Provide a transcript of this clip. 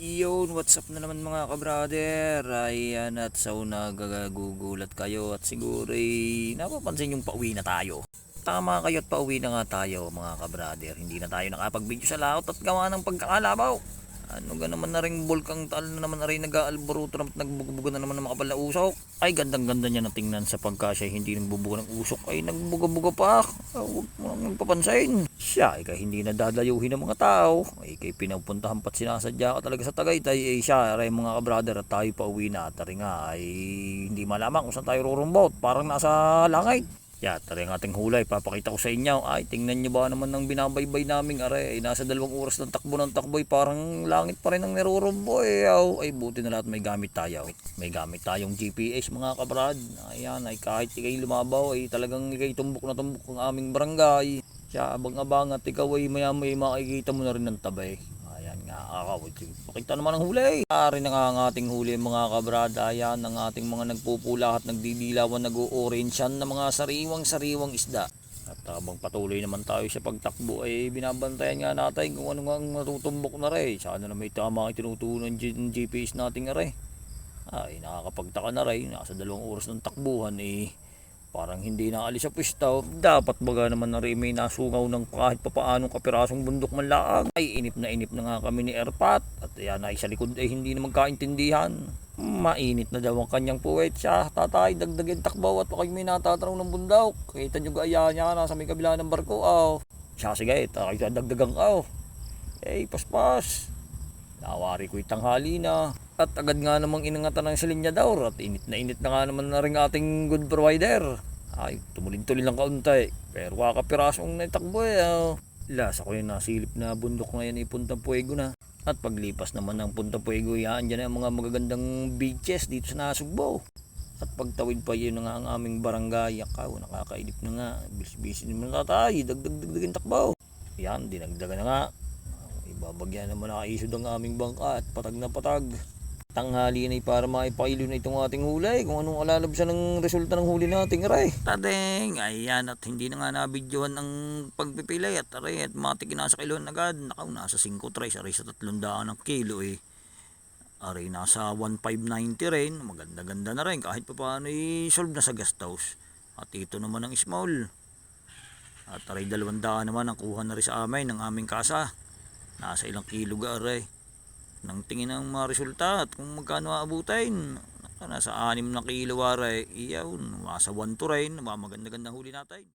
Yun, what's up na naman mga kabrader? Ayan at sa una gagagugulat kayo at siguro ay napapansin yung pauwi na tayo. Tama kayo at pauwi na nga tayo mga kabrader. Hindi na tayo nakapag-video sa laot at gawa ng pagkakalabaw. Ano ga naman na rin bulkang tal na naman na rin nag-aalboruto naman at nagbubuga na naman ng makapal na usok. Ay gandang ganda niya na tingnan sa pagka siya hindi nagbubuga ng usok ay nagbuga-buga pa. Ah, Huwag mo nang nagpapansin. Siya ay kaya hindi na dadayuhin ng mga tao. Ay kay pinapuntahan pa't sinasadya ka talaga sa Tagaytay. Ay siya ay mga kabrader at tayo pa uwi na. At nga ay hindi malaman kung saan tayo rurumbot. Parang nasa langit. Ya, tara yung ating hulay, papakita ko sa inyo. Ay, tingnan nyo ba naman ng binabaybay naming are. Ay, nasa dalawang oras ng takbo ng takbo. Ay, parang langit pa rin ang nirurumbo. Eh. Aw, Ay, buti na lahat may gamit tayo. May gamit tayong GPS mga kabrad. Ayan, ay kahit ikay lumabaw, ay talagang ikay tumbok na tumbok ang aming barangay. Siya, abang-abang at ikaw ay maya-maya makikita mo na rin ng tabay. Akaw. Pakita naman ang huli. Ari na nga ang ating huli mga kabrada. Ayan ang ating mga nagpupula at nagdidilawan, nag-orange yan na mga sariwang-sariwang isda. At habang patuloy naman tayo sa pagtakbo ay binabantayan nga natin kung ano nga ang matutumbok na rin. Sana na may tama ang tinutunan ng GPS natin nga rin. Ay nakakapagtaka na rin. Nasa dalawang oras ng takbuhan eh parang hindi na alis sa pwistaw. Dapat baga naman na rin may nasungaw ng kahit papaanong kapirasong bundok man. Ay inip na inip na nga kami ni Erpat. At yan ay sa likod ay hindi na magkaintindihan. Mainit na daw ang kanyang puwet siya. Tatay, dagdagin takbaw at pakay may natatanong ng bundok. Kita nyo gaya niya nasa may kabila ng barko. Aw. Siya sige, siya dagdagang aw. Eh, paspas. Nawari ko tanghali na. At agad nga namang inangatan ng silinya daw. At init na init na nga naman na rin ating good provider. Ay, tumulin-tulin lang kaunti. Pero kakapirasong naitakbo eh. Oh. Lasa ko yung nasilip na bundok ngayon ay Punta Puego na. At paglipas naman ng Punta Puego, yan dyan ang mga magagandang beaches dito sa Nasugbo. At pagtawid pa yun na nga ang aming barangay, akaw, nakakaidip na nga. Bilis-bilis naman na tayo, dagdag-dagdagin takbaw. Yan, dinagdagan na nga. Ibabagyan naman nakaisod ang aming bangka at patag na patag. Tanghali na para maipakailo na itong ating hulay kung anong alalabsan ng resulta ng huli nating aray. Tadeng, ayan at hindi na nga nabidyohan ang pagpipilay at aray at matik nasa kiloan agad. Nakaw, nasa 5 tries, aray sa 300 ng kilo eh. Aray nasa 1590 rin, maganda-ganda na rin kahit pa paano i-solve na sa guest house. At ito naman ang small. At aray dalawang daan naman ang kuha na rin sa amin ng aming kasa. Nasa ilang kilo ga aray. Nang tingin ng mga resulta at kung magkano aabutin. Nasa 6 na kilo aray. Iyaw, nasa 1 to rin. Maganda-ganda huli natin.